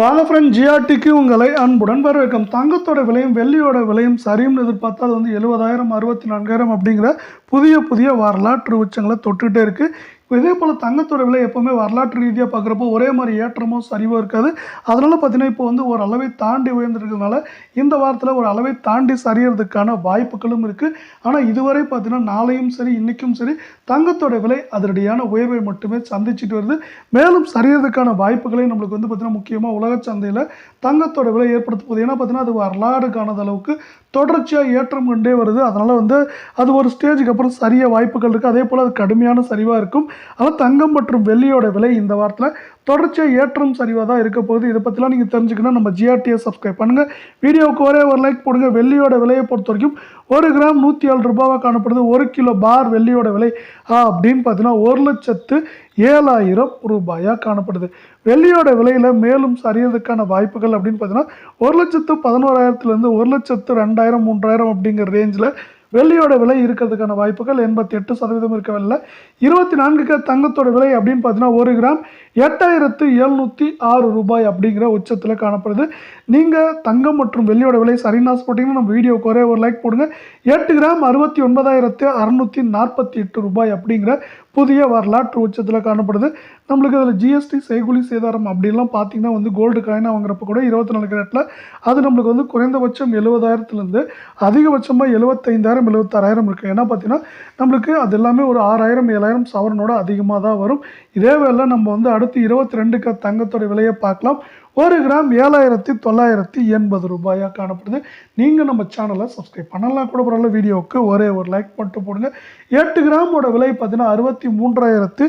வாங்க ஃப்ரெண்ட் ஜிஆர்டிக்கு உங்களை அன்புடன் வரவேற்கும். தங்கத்தோட விலையும் வெள்ளியோட விலையும் சரியும்னு எதிர்பார்த்தா அது வந்து எழுபதாயிரம் அறுபத்தி நான்காயிரம் அப்படிங்கிற புதிய புதிய வரலாற்று உச்சங்களை தொட்டுகிட்டே இருக்குது இப்போ இதே போல் தங்கத்தோட விலை எப்போவுமே வரலாற்று ரீதியாக பார்க்குறப்போ ஒரே மாதிரி ஏற்றமோ சரிவோ இருக்காது. அதனால் பார்த்தீங்கன்னா இப்போ வந்து ஒரு அளவை தாண்டி உயர்ந்திருக்கிறதுனால இந்த வாரத்தில் ஒரு அளவை தாண்டி சரியறதுக்கான வாய்ப்புகளும் இருக்குது ஆனால் இதுவரை பார்த்தீங்கன்னா நாளையும் சரி இன்றைக்கும் சரி தங்கத்தோட விலை அதனடியான உயர்வை மட்டுமே சந்திச்சுட்டு வருது. மேலும் சரியறதுக்கான வாய்ப்புகளையும் நம்மளுக்கு வந்து பார்த்திங்கன்னா முக்கியமாக உலக சந்தையில் தங்கத்தோட விலை ஏற்படுத்த போகுது. ஏன்னா பார்த்தீங்கன்னா அது வரலாறு காணாத அளவுக்கு தொடர்ச்சியாக ஏற்றம் கொண்டே வருது. அதனால் வந்து அது ஒரு ஸ்டேஜுக்கு அப்புறம் சரிய வாய்ப்புகள் இருக்குது அதே போல் அது கடுமையான சரிவாக இருக்கும். ஆனால் தங்கம் மற்றும் வெள்ளியோட விலை இந்த வாரத்தில் தொடர்ச்சியாக ஏற்றம் சரிவாக தான் இருக்க போகுது. இதை பற்றிலாம் நீங்கள் தெரிஞ்சுக்கணும். நம்ம ஜிஆர்டியை சப்ஸ்கிரைப் பண்ணுங்கள் வீடியோவுக்கு ஒரே ஒரு லைக் போடுங்க. வெள்ளியோட விலையை பொறுத்த வரைக்கும் ஒரு கிராம் நூற்றி ஏழு ரூபாவாக காணப்படுது. ஒரு கிலோ பார் வெள்ளியோட விலை. அப்படின்னு பார்த்தீங்கன்னா ஒரு லட்சத்து ஏழாயிரம் ரூபாயாக காணப்படுது. வெள்ளியோட விலையில் மேலும் சரியறதுக்கான வாய்ப்புகள் அப்படின்னு பார்த்தீங்கன்னா ஒரு லட்சத்து பதினோராயிரத்துலேருந்து ஒரு லட்சத்து ரெண்டாயிரம் மூன்றாயிரம் அப்படிங்கிற ரேஞ்சில் வெள்ளியோட விலை இருக்கிறதுக்கான வாய்ப்புகள் எண்பத்தி எட்டு சதவீதம் இருக்கவில்லை. இருபத்தி நான்குக்கு தங்கத்தோட விலை அப்படின்னு பார்த்தீங்கன்னா ஒரு கிராம் எட்டாயிரத்து எழுநூற்றி ஆறு ரூபாய் அப்படிங்கிற உச்சத்தில் காணப்படுது. நீங்கள் தங்கம் மற்றும் வெள்ளியோட விலை சரின்னு ஆசைப்பட்டீங்கன்னா நம்ம வீடியோக்கு ஒரே ஒரு லைக் போடுங்க. எட்டு கிராம் அறுபத்தி ஒன்பதாயிரத்து அறுநூற்றி நாற்பத்தி எட்டு ரூபாய் அப்படிங்கிற புதிய வரலாற்று உச்சத்தில் காணப்படுது. நம்மளுக்கு அதில் ஜிஎஸ்டி செய்குலி சேதாரம் அப்படிலாம் பார்த்தீங்கன்னா வந்து கோல்டு காயினாக வாங்குறப்ப கூட இருபத்தி நாலு கிராட்டில் அது நம்மளுக்கு வந்து குறைந்தபட்சம் எழுபதாயிரத்துலேருந்து அதிகபட்சமாக எழுபத்தைந்தாயிரம் எழுபத்தாறாயிரம் இருக்குது ஏன்னா பார்த்தீங்கன்னா நம்மளுக்கு அது எல்லாமே ஒரு ஆறாயிரம் ஏழாயிரம் சவரனோட அதிகமாக தான் வரும். இதே வேலை நம்ம வந்து அடுத்த இருபத்தி ரெண்டுக்கு தங்கத்தோட விலையை பார்க்கலாம். ஒரு கிராம் ஏழாயிரத்தி தொள்ளாயிரத்தி எண்பது ரூபாயாக காணப்படுது. நீங்கள் நம்ம சேனலை சப்ஸ்கிரைப் பண்ணலாம். கூட பரவாயில்ல வீடியோவுக்கு ஒரே ஒரு லைக் மட்டும் போடுங்க. எட்டு கிராமோட விலை பார்த்தீங்கன்னா அறுபத்தி மூன்றாயிரத்து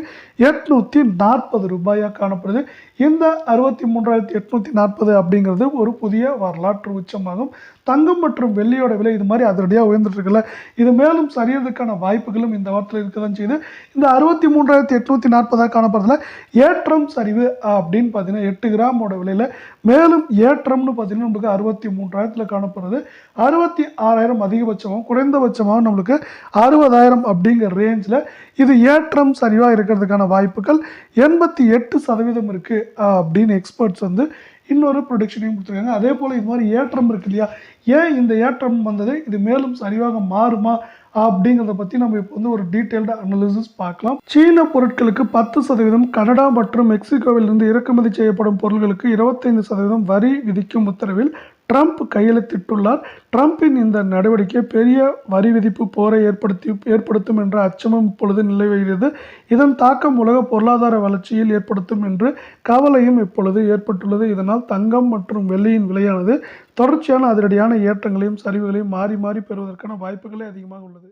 எட்நூற்றி நாற்பது ரூபாயாக காணப்படுது. இந்த அறுபத்தி மூன்றாயிரத்தி எட்நூற்றி நாற்பது அப்படிங்கிறது ஒரு புதிய வரலாற்று உச்சமாகும். தங்கம் மற்றும் வெள்ளியோட விலை இது மாதிரி அதிரடியாக உயர்ந்துட்டுருக்குல்ல. இது மேலும் சரியறதுக்கான வாய்ப்புகளும் இந்த வாரத்தில் இருக்க தான் செய்யுது. இந்த அறுபத்தி மூன்றாயிரத்தி எட்நூற்றி நாற்பதாக காணப்படுறதுல ஏற்றம் சரிவு அப்படின்னு பார்த்தீங்கன்னா எட்டு கிராமோட விலையில் மேலும் ஏற்றம்னு பார்த்திங்கன்னா நம்மளுக்கு அறுபத்தி மூன்றாயிரத்தில் காணப்படுறது. அறுபத்தி ஆறாயிரம் அதிகபட்சமாகவும் குறைந்தபட்சமாகவும் நம்மளுக்கு அறுபதாயிரம் அப்படிங்கிற ரேஞ்சில் இது ஏற்றம் சரிவாக இருக்கிறதுக்கான வாய்ப்புகள் எண்பத்தி எட்டு சதவீதம் இருக்குது அப்படின்னு எக்ஸ்பர்ட்ஸ் வந்து இன்னொரு ப்ரொடிக்ஷனையும் கொடுத்துருக்காங்க. அதே போல் இது மாதிரி ஏற்றம் இருக்கு இல்லையா? ஏன் இந்த ஏற்றம் வந்தது? இது மேலும் சரிவாக மாறுமா? அப்படிங்கிறத பற்றி நம்ம இப்போ வந்து ஒரு டீட்டெயில்டு அனாலிசிஸ் பார்க்கலாம். சீன பொருட்களுக்கு பத்து சதவீதம் கனடா மற்றும் மெக்சிகோவிலிருந்து இறக்குமதி செய்யப்படும் பொருட்களுக்கு இருபத்தைந்து சதவீதம் வரி விதிக்கும் உத்தரவில் ட்ரம்ப் கையெழுத்திட்டுள்ளார் ட்ரம்பின் இந்த நடவடிக்கை பெரிய வரி விதிப்பு போரை ஏற்படுத்தி ஏற்படுத்தும் என்ற அச்சமும் இப்பொழுது நிலவுகிறது. இதன் தாக்கம் உலக பொருளாதார வளர்ச்சியில் ஏற்படுத்தும் என்று கவலையும் இப்பொழுது ஏற்பட்டுள்ளது. இதனால் தங்கம் மற்றும் வெள்ளியின் விலையானது தொடர்ச்சியான அதிரடியான ஏற்றங்களையும் சரிவுகளையும் மாறி மாறி பெறுவதற்கான வாய்ப்புகளே அதிகமாக உள்ளது.